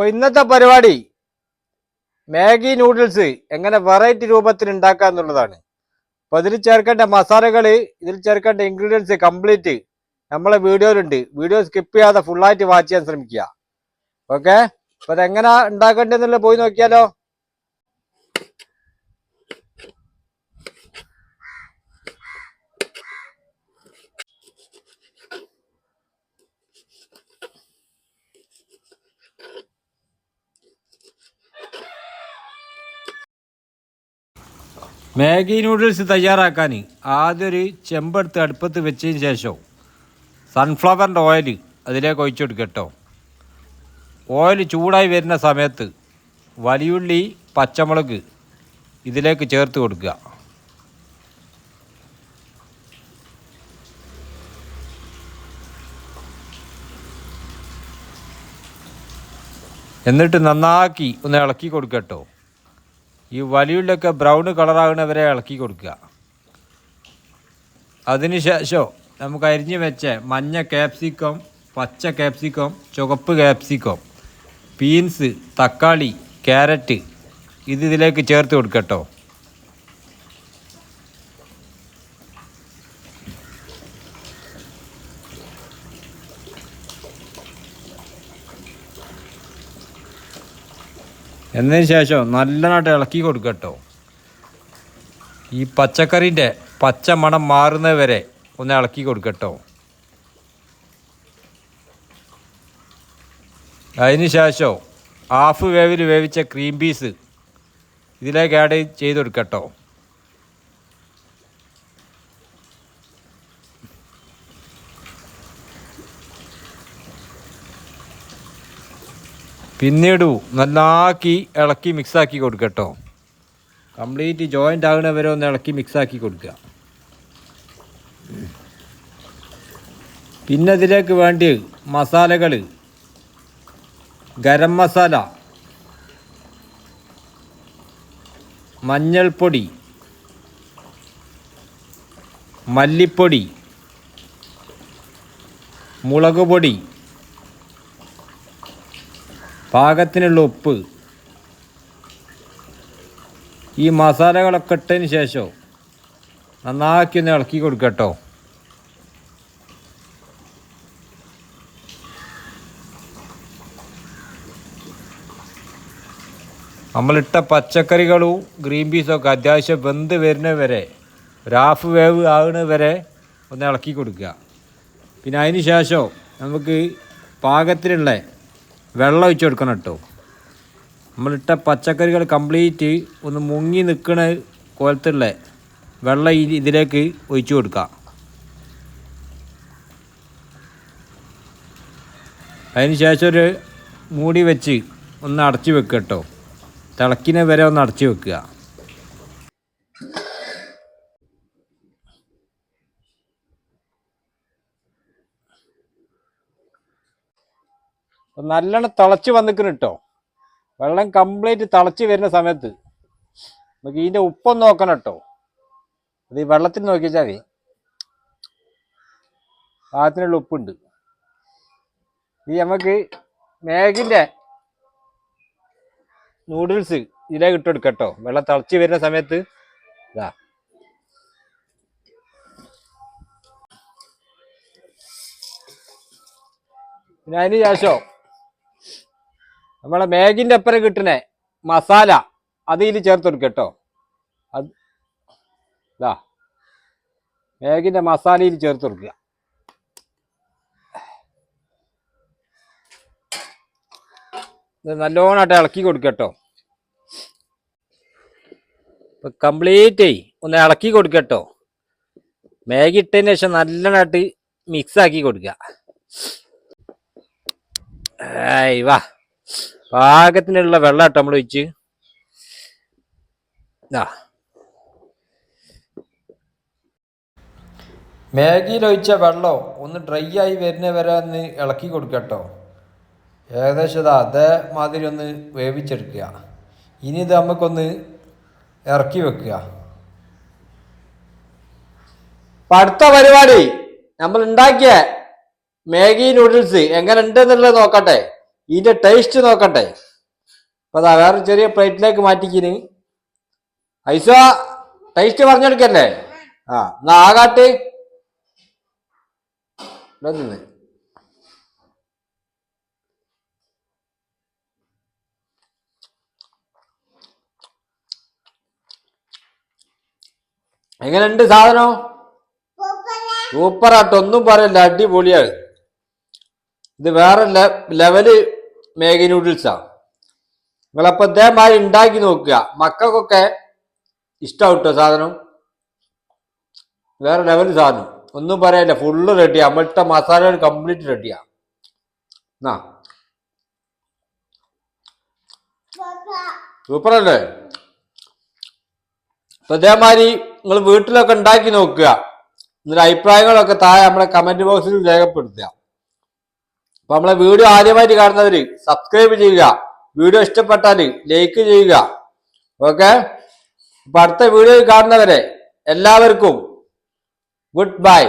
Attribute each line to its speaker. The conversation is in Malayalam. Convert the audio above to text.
Speaker 1: അപ്പൊ ഇന്നത്തെ പരിപാടി മാഗി നൂഡിൽസ് എങ്ങനെ വെറൈറ്റി രൂപത്തിൽ ഉണ്ടാക്കുക എന്നുള്ളതാണ്. അപ്പൊ ഇതിൽ ചേർക്കേണ്ട മസാലകൾ ഇതിൽ ചേർക്കേണ്ട ഇൻഗ്രീഡിയൻസ് കംപ്ലീറ്റ് നമ്മളെ വീഡിയോയിലുണ്ട് വീഡിയോ സ്കിപ്പ് ചെയ്യാതെ ഫുള്ളായിട്ട് വാച്ച് ചെയ്യാൻ ശ്രമിക്കുക. ഓക്കെ അപ്പൊ അതെങ്ങനെ ഉണ്ടാക്കേണ്ടതെന്നുള്ള പോയി നോക്കിയാലോ. മാഗി നൂഡിൽസ് തയ്യാറാക്കാൻ ആദ്യം ഒരു ചെമ്പെടുത്ത് അടുപ്പത്ത് വെച്ചതിന് ശേഷം സൺഫ്ലവറിന്റെ ഓയിൽ അതിലേക്ക് ഒഴിച്ചു കൊടുക്കുക കേട്ടോ. ഓയിൽ ചൂടായി വരുന്ന സമയത്ത് വലിയുള്ളി പച്ചമുളക് ഇതിലേക്ക് ചേർത്ത് കൊടുക്കുക. എന്നിട്ട് നന്നാക്കി ഒന്ന് ഇളക്കി കൊടുക്കുക കേട്ടോ. ഈ വലിയുള്ളൊക്കെ ബ്രൗൺ കളറാകുന്നവരെ ഇളക്കി കൊടുക്കുക. അതിനുശേഷം നമുക്ക് അരിഞ്ഞ് വെച്ച മഞ്ഞ ക്യാപ്സിക്കം പച്ച ക്യാപ്സിക്കം ചുവപ്പ് ക്യാപ്സിക്കം ബീൻസ് തക്കാളി ക്യാരറ്റ് ഇത് ഇതിലേക്ക് ചേർത്ത് കൊടുക്കട്ടോ. എന്നതിന് ശേഷം നല്ലതായിട്ട് ഇളക്കി കൊടുക്കുക കേട്ടോ. ഈ പച്ചക്കറിന്റെ പച്ച മണം മാറുന്നത് വരെ ഒന്ന് ഇളക്കി കൊടുക്കട്ടോ അതിന് ശേഷം ഹാഫ് വേവിൽ വേവിച്ച ക്രീം പീസ് ഇതിലേക്ക് ആഡ് ചെയ്ത് കൊടുക്കട്ടോ പിന്നീട് നന്നാക്കി ഇളക്കി മിക്സാക്കി കൊടുക്കുക കേട്ടോ കംപ്ലീറ്റ് ജോയിന്റ് ആകുന്ന വരെ ഒന്ന് ഇളക്കി മിക്സാക്കി കൊടുക്കുക. പിന്നെ ഇതിലേക്ക് വേണ്ടി മസാലകൾ ഗരം മസാല. മഞ്ഞൾപ്പൊടി. മല്ലിപ്പൊടി. മുളക് പൊടി പാകത്തിനുള്ള ഉപ്പ്. ഈ മസാലകളൊക്കെ ഇട്ടതിന് ശേഷം നന്നാക്കി ഒന്ന് ഇളക്കി കൊടുക്കട്ടോ. നമ്മളിട്ട പച്ചക്കറികളും ഗ്രീൻ പീസും ഒക്കെ അത്യാവശ്യം വെന്ത് വരുന്നത് വരെ ഒരു ഹാഫ് വേവ് ആകുന്നത് വരെ ഒന്ന് ഇളക്കി കൊടുക്കുക. പിന്നെ അതിന് ശേഷം നമുക്ക് പാകത്തിനുള്ള വെള്ളം ഒഴിച്ച് കൊടുക്കണം കേട്ടോ. നമ്മളിട്ട പച്ചക്കറികൾ കംപ്ലീറ്റ് ഒന്ന് മുങ്ങി നിൽക്കണ കോലത്തുള്ള വെള്ളം ഇതിലേക്ക് ഒഴിച്ചു കൊടുക്കുക അതിന് ശേഷം ഒരു മൂടി വെച്ച് ഒന്ന് അടച്ചു വെക്കുക കേട്ടോ. തിളക്കിനെ വരെ ഒന്ന് അടച്ചു വെക്കുക. നല്ലോണം തിളച്ച് വന്നിക്കണം കേട്ടോ വെള്ളം കംപ്ലീറ്റ് തിളച്ച് വരുന്ന സമയത്ത് നമുക്ക് ഇതിന്റെ ഉപ്പൊന്ന് നോക്കണം കേട്ടോ അത് ഈ വെള്ളത്തിൽ നോക്കിച്ചാൽ മതി. പാകത്തിനുള്ള ഉപ്പുണ്ട്. ഈ നമുക്ക് മേഗിന്റെ നൂഡിൽസ് ഇതിലേക്ക് ഇട്ട് കൊടുക്കാം കേട്ടോ വെള്ളം തിളച്ച് വരുന്ന സമയത്ത് ഇതാ. പിന്നെ അതിന് ശേഷം നമ്മളെ മാഗിന്റെ അപ്പുറം കിട്ടണേ മസാല. അത് ഇതിൽ ചേർത്ത് കൊടുക്കുക കേട്ടോ. അത് ഇതാ മാഗിന്റെ മസാലയിൽ ചേർത്ത് കൊടുക്കുക. ഇത് നല്ലോണമായിട്ട് ഇളക്കി കൊടുക്കുക കേട്ടോ. ഇപ്പൊ കംപ്ലീറ്റ് ഒന്ന് ഇളക്കി കൊടുക്കുക കേട്ടോ. മാഗി ഇട്ടതിന് ശേഷം നല്ലോണമായിട്ട് മിക്സ് ആക്കി കൊടുക്കുക. വാ. പാകത്തിനുള്ള വെള്ളം ഇട്ട് നമ്മൾ ഒഴിച്ച്. ആ ഒഴിച്ച വെള്ളം ഒന്ന് ഡ്രൈ ആയി വരുന്ന വരെ ഒന്ന് ഇളക്കി കൊടുക്കട്ടോ. ഏകദേശം ഇതാ അതേമാതിരി ഒന്ന് വേവിച്ചെടുക്കുക. ഇനി ഇത് നമുക്കൊന്ന് ഇറക്കി വെക്കുക. അടുത്ത പരിപാടി. നമ്മൾ ഉണ്ടാക്കിയ മാഗി നൂഡിൽസ് എങ്ങനെ ഉണ്ട് എന്നുള്ളത് നോക്കട്ടെ. ഇതിന്റെ ടേസ്റ്റ് നോക്കട്ടെ. അപ്പൊ അതാ വേറെ ചെറിയ പ്ലേറ്റിലേക്ക് മാറ്റിക്കിന്. ഐസോ ടേസ്റ്റ് പറഞ്ഞെടുക്കല്ലേ? ആ എന്നാ ആകാട്ട്. നിന്ന്. എങ്ങനെയുണ്ട് സാധനം? സൂപ്പറായിട്ട് ഒന്നും പറയല്ല അടിപൊളിയാണ്. ഇത് വേറെ ലെവൽ മേഗി നൂഡിൽസാ നിങ്ങളപ്പോൾ ഇതേമാതിരി ഉണ്ടാക്കി നോക്കുക. മക്കൾക്കൊക്കെ ഇഷ്ടമാവും കേട്ടോ സാധനം? വേറെ ലെവൽ സാധനം. ഒന്നും പറയാനില്ല ഫുള്ള് റെഡിയാണ് നമ്മളിട്ട മസാല കംപ്ലീറ്റ് റെഡിയാണ് എന്നാ സൂപ്പറല്ലേ അപ്പൊ ഇതേമാതിരി നിങ്ങൾ വീട്ടിലൊക്കെ ഉണ്ടാക്കി നോക്കുക. എന്നിട്ട് അഭിപ്രായങ്ങളൊക്കെ താഴെ നമ്മുടെ കമന്റ് ബോക്സിൽ രേഖപ്പെടുത്തുക. അപ്പൊ നമ്മളെ വീഡിയോ ആദ്യമായിട്ട് കാണുന്നവര് സബ്സ്ക്രൈബ് ചെയ്യുക. വീഡിയോ ഇഷ്ടപ്പെട്ടാൽ ലൈക്ക് ചെയ്യുക. ഓക്കെ അപ്പൊ അടുത്ത വീഡിയോ കാണുന്നവരെ എല്ലാവർക്കും ഗുഡ് ബൈ